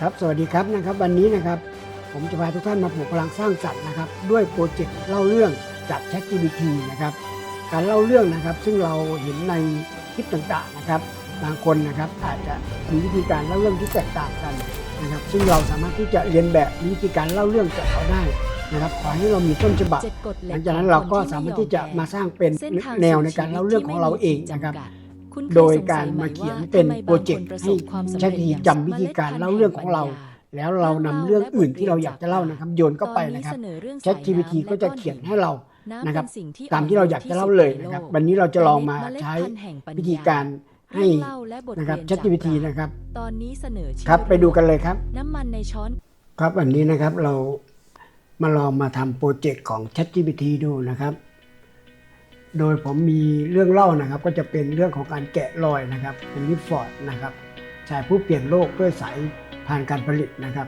ครับสวัสดีครับนะครับวันนี้นะครับผมจะพาทุกท่านมาปลูกพลังสร้างสรรค์นะครับด้วยโปรเจกต์เล่าเรื่องจาก ChatGPT นะครับการเล่าเรื่องนะครับซึ่งเราเห็นในคลิปต่างๆนะครับบางคนนะครับอาจจะมีวิธีการเล่าเรื่องที่แตกต่างกันนะครับซึ่งเราสามารถที่จะเรียนแบบวิธีการเล่าเรื่องจากเขาได้นะครับขอให้เรามีต้นฉบับเจ็ดกฎเหหล็ลักงจากนั้นเราก็สามารถที่จะมาสร้างเป็นส้ทางแนวในสู่การเล่าเรื่องของเราเองนะครับ ชีวิตที่ไม่มีขีจำกัดคุณเคโดยสงสัการไหมาเขียนว่าเป็นทำไมโปรเจกต์บางคนประให้สบความสำใช้เร็จดีอย่างจำวิธีการเล่าเรื่องของเรา แล้วเรานำเรื่องอื่นที่เราอยากจะเล่านะครับ โยนเข้าไปนะครับตอเสอเรื่องสาย ChatGPT น้ำก็จะและเขียนให้เราน้ำนะครับเป็นสิ่งที่ตามที่เราอยากจะเล่าเลยนะครับ วันนี้เราจะลองมาใช้วิธีการให้เรื่องเล่าและบทนะครับเรียน ChatGPT จากนะครับ ตอนนี้เสนอชื่อครับไปดูกันเลยครับ น้ำมันในช้อนครับวันนี้นะครับเรามาลองมาทำโปรเจกต์ของ ChatGPT ดูนะครับ โดยผมมีเรื่องเล่านะครับ ก็จะเป็นเรื่องของการแกะรอยนะครับ เป็นริฟอร์ดนะครับชายผู้เปลี่ยนโลกด้วยสายผ่านการผลิตนะครับ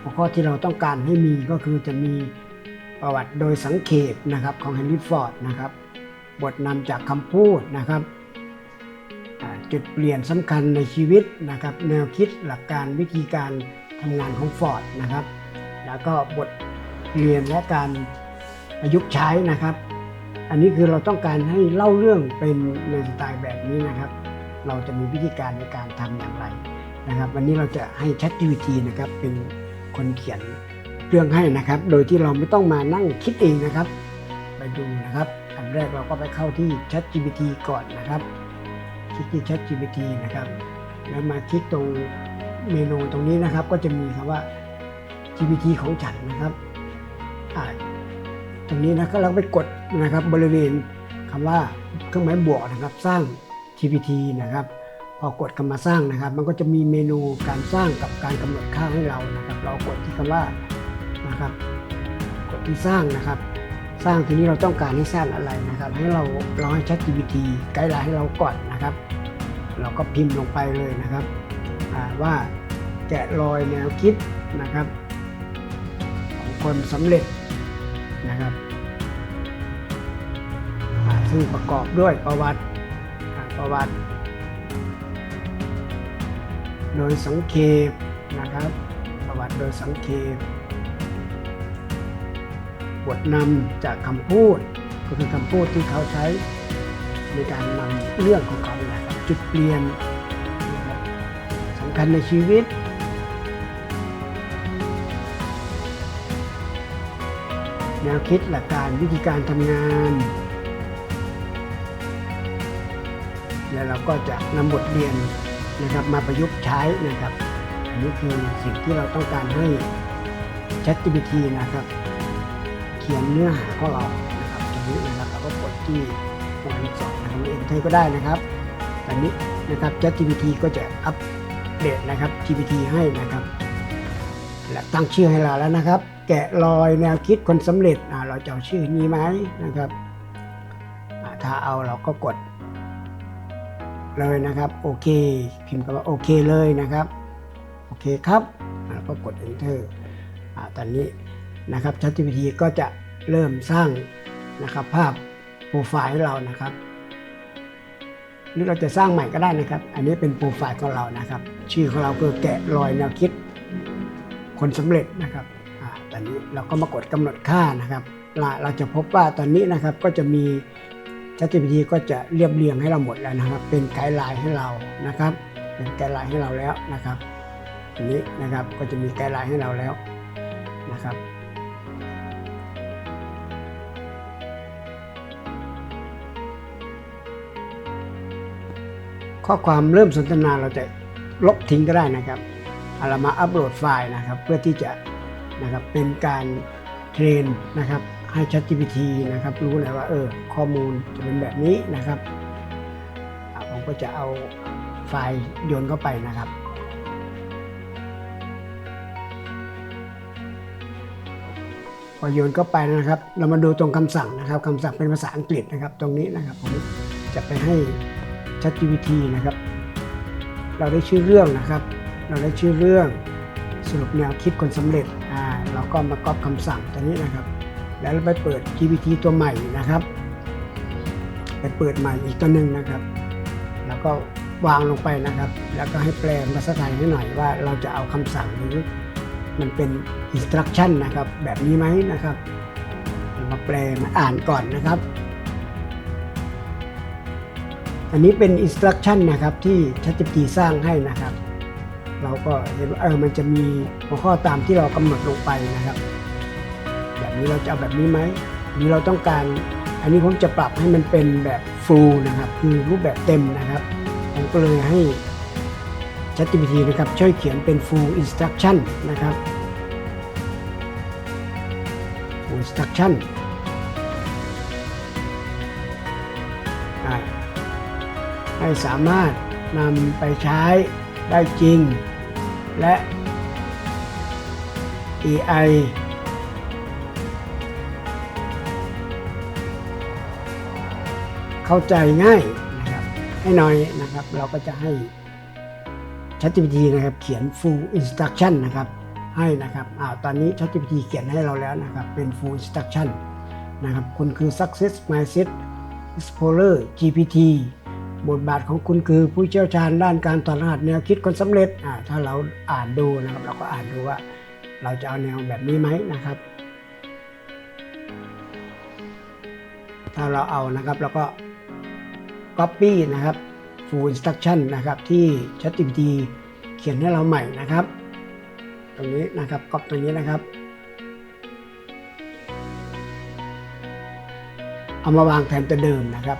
หัวข้อที่เราต้องการให้มีก็คือจะมีประวัติโดยสังเขปนะครับของเฮนรี่ฟอร์ดนะครับ บทนำจากคำพูดนะครับจุดเปลี่ยนสำคัญในชีวิตนะครับ แนวคิดหลักการวิธีการทำงานของฟอร์ดนะครับ แล้วก็บทเรียนและการประยุกต์ใช้นะครับ อันนี้คือเราต้องการให้เล่าเรื่องเป็นในสไตล์แบบนี้นะครับ เราจะมีวิธีการในการทำอย่างไรนะครับ วันนี้เราจะให้ ChatGPT นะครับเป็นคนเขียนเรื่องให้นะครับ โดยที่เราไม่ต้องมานั่งคิดเองนะครับ ไปดูนะครับ อันแรกเราก็ไปเข้าที่ ChatGPT ก่อนนะครับคลิกที่ ChatGPT นะครับ แล้วมาคลิกตรงเมนูตรงนี้นะครับ ก็จะมีคำว่า GPT ของฉันนะครับอ่า ตรงนี้นะครับเราไปกดนะครับบริเวณคำว่าเครื่องหมายบวกนะครับสร้าง GPT นะครับพอกดคำมาสร้างนะครับ มันก็จะมีเมนูการสร้างกับการกำหนดค่าให้เรานะครับ เรากดที่คำว่านะครับ กดที่สร้างนะครับ สร้างทีนี้เราต้องการให้สร้างอะไรนะครับ ให้เราเราให้ ChatGPT ไกด์ไลน์ให้เราก่อนนะครับ เราก็พิมพ์ลงไปเลยนะครับว่าแกะรอยแนวคิดนะครับ ของคนสำเร็จนะครับ อ่าซึ่งประกอบด้วยประวัติประวัติ โดยสังเขปนะครับ ประวัติโดยสังเขปบทนำจากคำพูด ก็คือคำพูดที่เขาใช้ในการนำเรื่องของเขานะครับจุดเปลี่ยนสำคัญในชีวิตแนวคิดหลักการวิธีการทำงาน แล้วเราก็จะนำบทเรียนนะครับมาประยุกต์ใช้นะครับอันนี้คือสิ่งที่เราต้องการให้ ChatGPT นะครับ เขียนเนื้อหาของเรานะครับตรงนี้นะครับเราก็กดที่ตรงนี้สองนะครับเอ็นเทอร์ก็ได้นะครับตอนนี้นะครับ ChatGPT ก็จะอัปเดตนะครับ GPT ให้นะครับและตั้งชื่อให้เราแล้วนะครับ แกะรอยแนวคิดคนสำเร็จเราจะเอาชื่อนี้ไหมนะครับถ้าเอาเราก็กด เลยนะครับโอเคพิมพ์คำว่าโอเคเลยนะครับโอเคครับอ่าแล้วก็กด enter อ่าตอนนี้นะครับ ChatGPT ก็จะเริ่มสร้างนะครับภาพโปรไฟล์ให้เรานะครับหรือเราจะสร้างใหม่ก็ได้นะครับ อันนี้เป็นโปรไฟล์ของเรานะครับ ชื่อของเราคือแกะรอยแนวคิด คนสำเร็จนะครับอ่าตอนนี้เราก็มากดกำหนดค่านะครับเราเราจะพบว่าตอนนี้นะครับก็จะมี ChatGPT ก็จะเรียบเรียงให้เราหมดแล้วนะครับ เป็นไกด์ไลน์ให้เรานะครับ เป็นไกด์ไลน์ให้เราแล้วนะครับอันนี้นะครับก็จะมีไกด์ไลน์ให้เราแล้วนะครับข้อความเริ่มสนทนาเราจะลบทิ้งก็ได้นะครับเอาเรามาอัปโหลดไฟล์นะครับ เพื่อที่จะนะครับเป็นการเทรนนะครับ ให้ ChatGPT นะครับรู้เลยว่าเออข้อมูลจะเป็นแบบนี้นะครับ ผมก็จะเอาไฟล์โยนเข้าไปนะครับพอโยนเข้าไปนะครับ เรามาดูตรงคำสั่งนะครับคำสั่งเป็นภาษาอังกฤษนะครับ ตรงนี้นะครับผมจะไปให้ ChatGPT นะครับ เราได้ชื่อเรื่องนะครับ เราได้ชื่อเรื่องสรุปแนวคิดคนสำเร็จอ่าเราก็มาก๊อปคำสั่งตัวนี้นะครับ แล้วเราไปเปิด GPT ตัวใหม่นะครับ ไปเปิดใหม่อีกตัวหนึ่งนะครับ แล้วก็วางลงไปนะครับ แล้วก็ให้แปลภาษาไทยให้หน่อยว่าเราจะเอาคำสั่งหรือมันเป็น instruction นะครับ แบบนี้ไหมนะครับมาแปลมาอ่านก่อนนะครับ อันนี้เป็น instruction นะครับที่ ChatGPT สร้างให้นะครับ เราก็เห็นว่าเออมันจะมีหัวข้อตามที่เรากำหนดลงไปนะครับ แบบนี้เราจะเอาแบบนี้ไหมหรือเราต้องการ อันนี้ผมจะปรับให้มันเป็นแบบ full นะครับ คือรูปแบบเต็มนะครับ ผมก็เลยให้ ChatGPT นะครับช่วยเขียนเป็น full instruction นะครับ full instruction อ่าให้สามารถนำไปใช้ได้จริง และ AI เข้าใจง่ายนะครับให้หน่อยนะครับ เราก็จะให้ ChatGPT นะครับเขียน full instruction นะครับให้นะครับอ่าตอนนี้ ChatGPT เขียนให้เราแล้วนะครับเป็น full instruction นะครับคุณคือ success mindset explorer GPT บทบาทของคุณคือผู้เชี่ยวชาญด้านการถอดรหัสแนวคิดคนสำเร็จอ่าถ้าเราอ่านดูนะครับ เราก็อ่านดูว่า เราจะเอาแนวแบบนี้ไหมนะครับ ถ้าเราเอานะครับเราก็ Copy นะครับ Full Instruction นะครับที่ ChatGPT เขียนให้เราใหม่นะครับ ตรงนี้นะครับก๊อปตรงนี้นะครับ เอามาวางแทนตัวเดิมนะครับ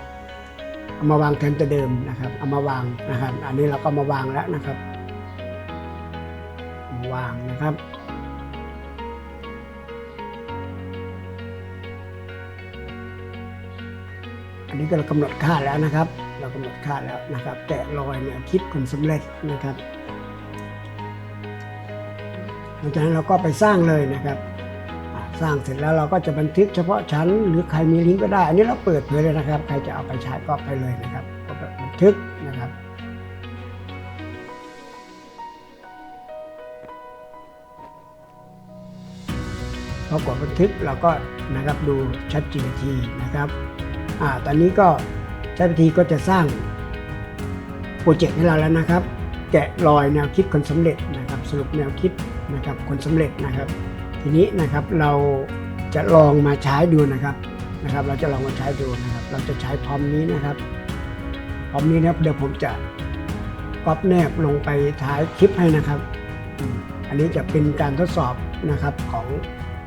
เอามาวางแทนตัวเดิมนะครับ เอามาวางนะครับ อันนี้เราก็มาวางแล้วนะครับ วางนะครับ อันนี้ก็เรากำหนดค่าแล้วนะครับ เรากำหนดค่าแล้วนะครับแกะรอยเนี่ยคิดคนสำเร็จนะครับหลังจากนั้นเราก็ไปสร้างเลยนะครับสร้างเสร็จแล้วเราก็จะบันทึกเฉพาะชั้น หรือใครมีลิงก์ก็ได้ อันนี้เราเปิดเผยเลยนะครับ ใครจะเอาไปใช้ก็ไปเลยนะครับก็บันทึกนะครับพอกดบันทึกเราก็นะครับดู ChatGPT นะครับ อ่าตอนนี้ก็ ChatGPT ก็จะสร้างโปรเจกต์ให้เราแล้วนะครับ แกะรอยแนวคิดคนสำเร็จนะครับ สรุปแนวคิดนะครับคนสำเร็จนะครับ ทีนี้นะครับเราจะลองมาใช้ดูนะครับนะครับ เราจะลองมาใช้ดูนะครับ เราจะใช้พร้อมนี้นะครับพร้อมนี้นะครับเดี๋ยวผมจะก๊อปแนบลงไปท้ายคลิปให้นะครับ อันนี้จะเป็นการทดสอบนะครับของ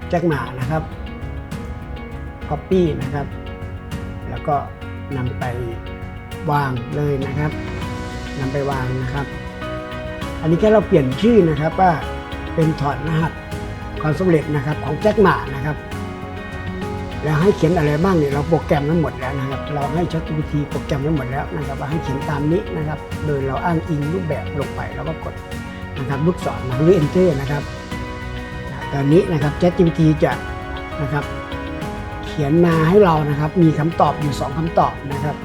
แจ็คหมานะครับ Copy นะครับ แล้วก็นำไปวางเลยนะครับนำไปวางนะครับ อันนี้แค่เราเปลี่ยนชื่อนะครับว่าเป็นถอดรหัสความสำเร็จนะครับของแจ็คหมานะครับ แล้วให้เขียนอะไรบ้างเนี่ยเราโปรแกรมไว้หมดแล้วนะครับ เราให้ ChatGPT โปรแกรมไว้หมดแล้วนะครับ ว่าให้เขียนตามนี้นะครับ โดยเราอ้างอิงรูปแบบลงไปแล้วก็กดนะครับลูกศรหรือ Enter นะครับตอนนี้นะครับ ChatGPT จะนะครับ ขียนมาให้เรานะครับ มีคำตอบอยู่ 2คำตอบนะครับ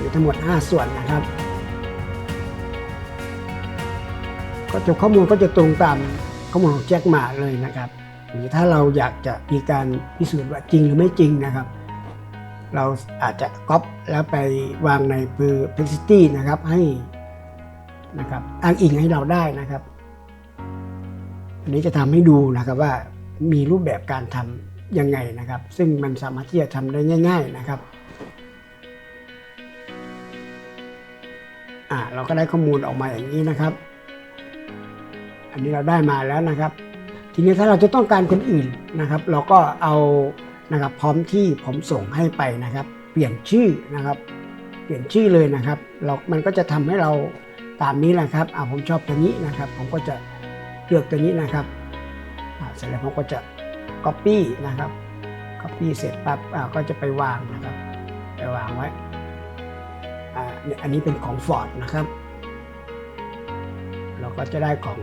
มีทั้งหมด 5 ส่วนนะครับ ก็จะข้อมูลก็จะตรงตามข้อมูลของแจ็คหมาเลยนะครับ หรือถ้าเราอยากจะมีการพิสูจน์ว่าจริงหรือไม่จริงนะครับ เราอาจจะก๊อปแล้วไปวางใน Perplexity นะครับให้นะครับอ้างอิงให้เราได้นะครับ อันนี้จะทำให้ดูนะครับว่ามีรูปแบบการทำยังไงนะครับ ซึ่งมันสามารถที่จะทำได้ง่าย ๆนะครับอ่าเราก็ได้ข้อมูลออกมาอย่างนี้นะครับ อันนี้เราได้มาแล้วนะครับ ทีนี้ถ้าเราจะต้องการคนอื่นนะครับ เราก็เอานะครับพร้อมที่ผมส่งให้ไปนะครับ เปลี่ยนชื่อนะครับ เปลี่ยนชื่อเลยนะครับเรามันก็จะทำให้เราตามนี้แหละครับอ่าผมชอบตัวนี้นะครับ ผมก็จะ เลือกตัวนี้นะครับเสร็จแล้วผมก็จะ Copy นะครับ Copy เสร็จปั๊บก็จะไปวางนะครับไปวางไว้อันนี้เป็นของ Ford นะครับ เราก็จะได้ของ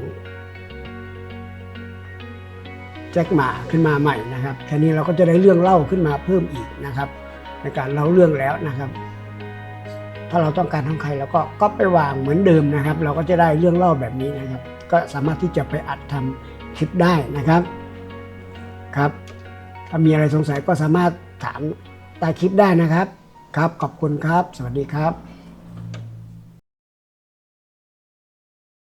แจ็คหมาขึ้นมาใหม่นะครับแค่นี้เราก็จะได้เรื่องเล่าขึ้นมาเพิ่มอีกนะครับ ในการเล่าเรื่องแล้วนะครับ ถ้าเราต้องการทำใครเราก็ก็ไปวางเหมือนเดิมนะครับ เราก็จะได้เรื่องเล่าแบบนี้นะครับ ก็สามารถที่จะไปอัดทำคลิปได้นะครับครับถ้ามีอะไรสงสัยก็สามารถถามใต้คลิปได้นะครับ ครับขอบคุณครับ สวัสดีครับ